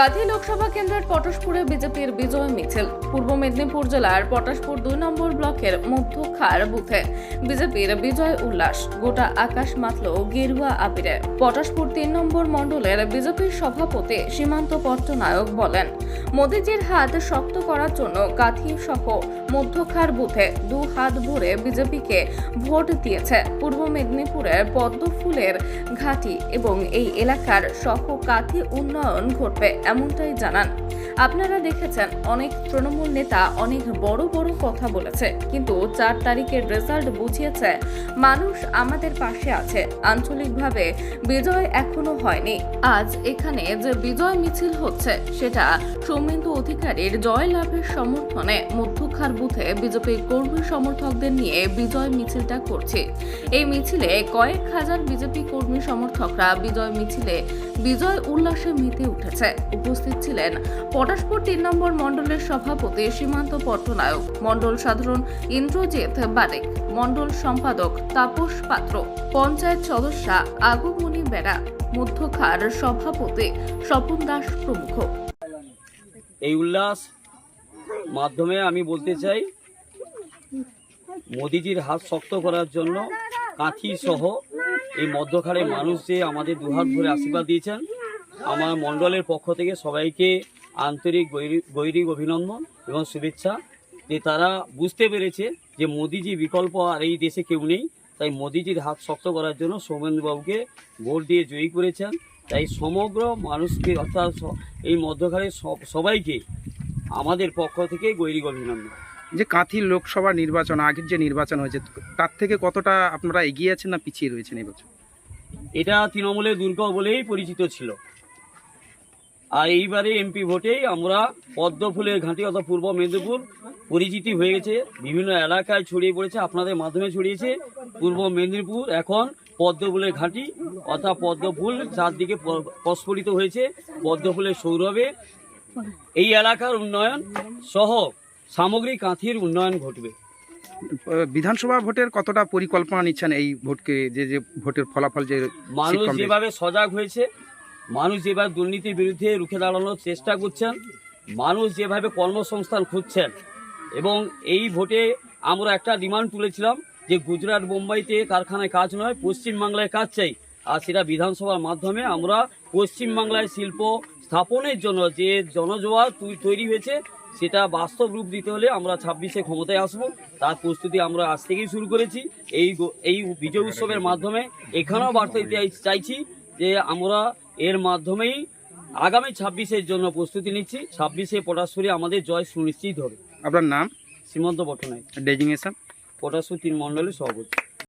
কাঁথি লোকসভা কেন্দ্রের পটাশপুরে বিজেপির বিজয় মিছিল। পূর্ব মেদিনীপুর জেলার পটাশপুর দুই নম্বর ব্লকের মধ্যখার বুথে বিজেপির বিজয় উল্লাস, গোটা আকাশ মাতল গেরুয়া আবিরে। পটাশপুর তিন নম্বর মণ্ডলের বিজেপির সভাপতি সীমান্ত পট্টনায়ক বলেন, মোদিজির হাত শক্ত করার জন্য কাঁথি সহ মধ্যখার বুথে দু হাত ভরে বিজেপিকে ভোট দিয়েছে পূর্ব মেদিনীপুরের পদ্ম ফুলের ঘাটি এবং এই এলাকার সহ কাথি উন্নয়ন ঘটবে এমনটাই জানান। আপনারা দেখেছেন, অনেক তৃণমূল নেতা অনেক বড় বড় কথা বলেছে, কিন্তু চার তারিখের রেজাল্ট বুঝিয়েছে, মানুষ আমাদের পাশে আছে, আঞ্চলিকভাবে বিজয় এখনও হয়নি। আজ এখানে যে বিজয় মিছিল হচ্ছে, সেটা সৌমেন্দু অধিকারীর জয় লাভের সমর্থনে মধ্যখার বুথে বিজেপি কর্মী সমর্থকদের নিয়ে বিজয় মিছিলটা করছে। এই মিছিলে কয়েক হাজার বিজেপি কর্মী সমর্থকরা বিজয় মিছিলে বিজয় উল্লাসে মেতে উঠেছে। উপস্থিত ছিলেন পটাশপুর তিন নম্বর মণ্ডলের সভাপতি সীমান্ত পট্টনায়ক, মণ্ডল সাধারণ ইন্দ্রজিৎ বারেক, মণ্ডল সম্পাদক তাপস পাত্র, পঞ্চায়েত সদস্যা আগমনী বেড়া, মধ্যখার সভাপতি স্বপন দাস প্রমুখ। এই উল্লাস মাধ্যমে আমি বলতে চাই, মোদিজির হাত শক্ত করার জন্য কাঁথি সহ এই মধ্যখানে মানুষ যে আমাদের দুহাত ধরে আশীর্বাদ দিয়েছেন আমার মণ্ডলের পক্ষ থেকে সবাইকে আন্তরিক গৈরিক অভিনন্দন এবং শুভেচ্ছা যে তারা বুঝতে পেরেছে যে মোদিজি বিকল্প আর এই দেশে কেউ নেই। তাই মোদিজির হাত শক্ত করার জন্য সৌমেন্দ্রবাবুকে ভোট দিয়ে জয়ী করেছেন। তাই সমগ্র মানুষকে অর্থাৎ এই মধ্যখানের সব- সবাইকে আমাদের পক্ষ থেকে গৈরিক অভিনন্দন। যে কাঁথি লোকসভা নির্বাচন, আগের যে নির্বাচন হয়েছে, তার থেকে কতটা আপনারা এগিয়ে আছেন না পিছিয়ে রয়েছেন এবছর এটা তৃণমূলের দুর্গ বলেই পরিচিত ছিল। আর এইবারে এমপি ভোটেই আমরা পদ্ম ফুলের ঘাঁটি অর্থাৎ পূর্ব মেদিনীপুর পরিচিতি হয়ে গেছে। বিভিন্ন এলাকায় ছড়িয়ে পড়েছে, আপনাদের মাধ্যমে ছড়িয়েছে। পূর্ব মেদিনীপুর এখন পদ্ম ফুলের ঘাঁটি অর্থাৎ পদ্ম ফুল চারদিকে প্রস্ফুটিত হয়েছে পদ্ম ফুলের সৌরভে। এই এলাকার উন্নয়ন সহ সামগ্রিক কাঁথির উন্নয়ন ঘটবে। বিধানসভা ভোটের কতটা পরিকল্পনা নিচ্ছেন এই ভোটকে যে যে ভোটের ফলাফল যে মানুষ? যেভাবে সজাগ হয়েছে মানুষ যেভাবে দুর্নীতির বিরুদ্ধে রুখে দাঁড়ানোর চেষ্টা করছেন মানুষ যেভাবে কর্মসংস্থান খুঁজছেন এবং এই ভোটে আমরা একটা ডিমান্ড তুলেছিলাম যে গুজরাট বোম্বাইতে কারখানায় কাজ নয় পশ্চিমবাংলায় কাজ চাই আর সেটা বিধানসভার মাধ্যমে আমরা পশ্চিমবাংলায় শিল্প স্থাপনের জন্য যে জনজোয়ার তৈরি হয়েছে সেটা বাস্তব রূপ দিতে হলে আমরা ছাব্বিশে ক্ষমতায় আসব। তার প্রস্তুতি আমরা আজ থেকেই শুরু করেছি। এই এই বিজয় উৎসবের মাধ্যমে এখানেও বার্তা দিতে চাইছি যে আমরা এর মাধ্যমেই আগামী ছাব্বিশের জন্য প্রস্তুতি নিচ্ছি। ছাব্বিশে পটাশপুরে আমাদের জয় সুনিশ্চিত হবে। আপনার নাম? সীমন্ত পটনায় ডেজিগনেশন? পটাশপুর তিন মণ্ডলের সভাপতি।